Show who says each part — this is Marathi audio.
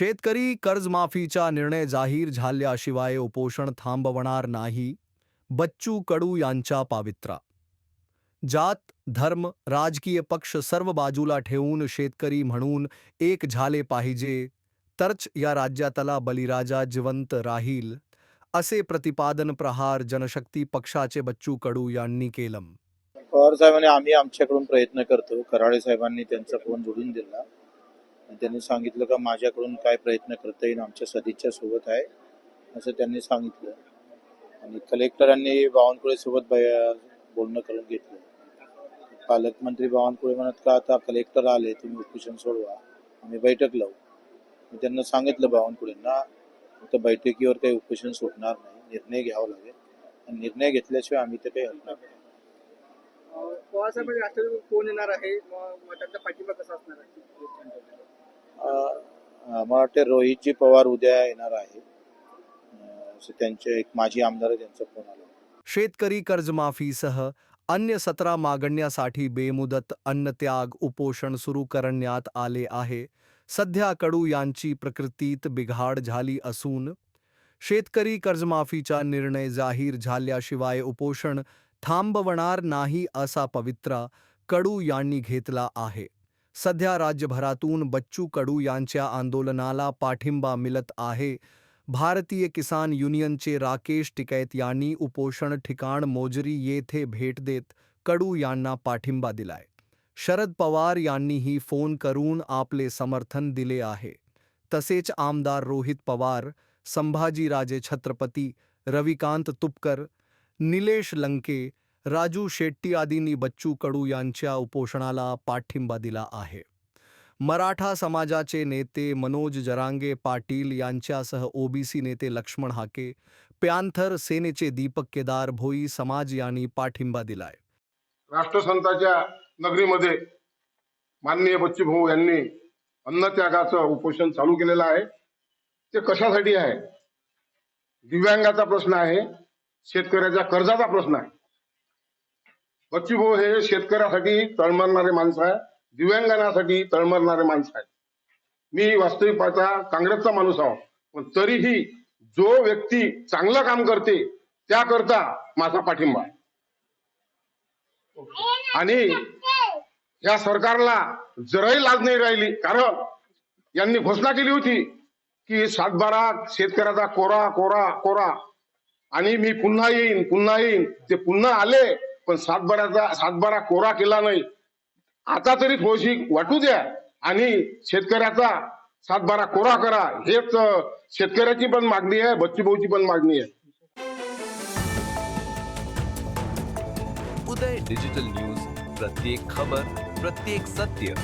Speaker 1: शेतकरी कर्जमाफीचा निर्णय जाहीर झाल्याशिवाय उपोषण थांबवणार नाही बच्चू कडू यांचा पावित्रा. जात धर्म राजकीय पक्ष सर्व बाजूला ठेवून शेतकरी म्हणून एक झाले पाहिजे तरच या राज्यातला बलिराजा जिवंत राहील असे प्रतिपादन प्रहार जनशक्ती पक्षाचे बच्चू कडू यांनी केलं
Speaker 2: पवार साहेबांनी आम्ही आमच्याकडून प्रयत्न करतो कराळे साहेबांनी त्यांचा फोन जोडून दिला. त्यांनी सांगितलं का माझ्याकडून काय प्रयत्न करता येईल आमच्या सदिच्छा सोबत आहे असं त्यांनी सांगितलं. आणि कलेक्टरांनी बावनकुळे सोबत बोलणं करून घेतलं. पालकमंत्री बावनकुळे म्हणत का आता कलेक्टर आले तुम्ही उपोषण सोडवा आम्ही बैठक लावू. मी त्यांना सांगितलं बावनकुळेंना फक्त बैठकीवर काही उपोषण सुटणार नाही निर्णय घ्यावा लागेल. आणि निर्णय घेतल्याशिवाय आम्ही ते काही हलणार नाही.
Speaker 3: राष्ट्रवादी कोण येणार आहे? मग त्यांचा पाठिंबा कसा असणार आहे?
Speaker 2: मला वाटतं रोहितजी पवार उद्या येणार आहे. असं त्यांचे एक माजी आमदार त्यांचा फोन आला.
Speaker 1: शेतकरी कर्जमाफीसह अन्य सतरा मागण्यांसाठी बेमुदत अन्नत्याग उपोषण सुरू करण्यात आले आहे. सध्या कडू यांची प्रकृतीत बिघाड झाली असून शेतकरी कर्जमाफीचा निर्णय जाहीर झाल्याशिवाय उपोषण थांबवणार नाही असा पवित्रा कडू यांनी घेतला आहे. सध्या राज्यभरातून बच्चू कडू यांच्या आंदोलनाला पाठिंबा मिळत आहे. भारतीय किसान युनियनचे राकेश टिकैत यांनी उपोषण ठिकाण मोजरी येथे भेट देत कडू यांना पाठिंबा दिलाय. शरद पवार यांनीही फ़ोन करून आपले समर्थन दिले आहे. तसेच आमदार रोहित पवार, संभाजीराजे छत्रपती, रविकांत तुपकर, निलेश लंके राजू शेट्टी आदींनी बच्चू कडू यांच्या उपोषणाला पाठिंबा दिला आहे. मराठा समाजाचे नेते मनोज जरांगे पाटील यांच्यासह ओबीसी नेते लक्ष्मण हाके प्यांथर सेनेचे दीपक केदार भोई समाज यांनी पाठिंबा दिलाय.
Speaker 4: राष्ट्रसंताच्या नगरीमध्ये माननीय बच्चूभाऊ यांनी अन्नत्यागाचं उपोषण चालू केलेलं आहे. ते कशासाठी आहे? दिव्यांगाचा प्रश्न आहे शेतकऱ्याच्या कर्जाचा प्रश्न आहे. बच्चूभाऊ हे शेतकऱ्यासाठी तळमळणारे माणसं आहे. दिव्यांगांसाठी तळमळणारे माणसं आहे मी वास्तविक पाहता काँग्रेसचा माणूस आहो. पण तरीही जो व्यक्ती चांगलं काम करते त्याकरता माझा पाठिंबा आहे. आणि या सरकारला जराही लाज नाही राहिली कारण यांनी घोषणा केली होती की सातबारा शेतकऱ्याचा कोरा कोरा कोरा. आणि मी पुन्हा येईन पुन्हा येईन. ते पुन्हा आले पण सातबाराचा सातबारा कोरा केला नाही. आता तरी थोडीशी वाटू द्या आणि शेतकऱ्याचा सातबारा कोरा करा. हेच शेतकऱ्याची पण मागणी आहे बच्चूभाऊची पण मागणी आहे.
Speaker 5: उदय डिजिटल न्यूज प्रत्येक खबर प्रत्येक सत्य.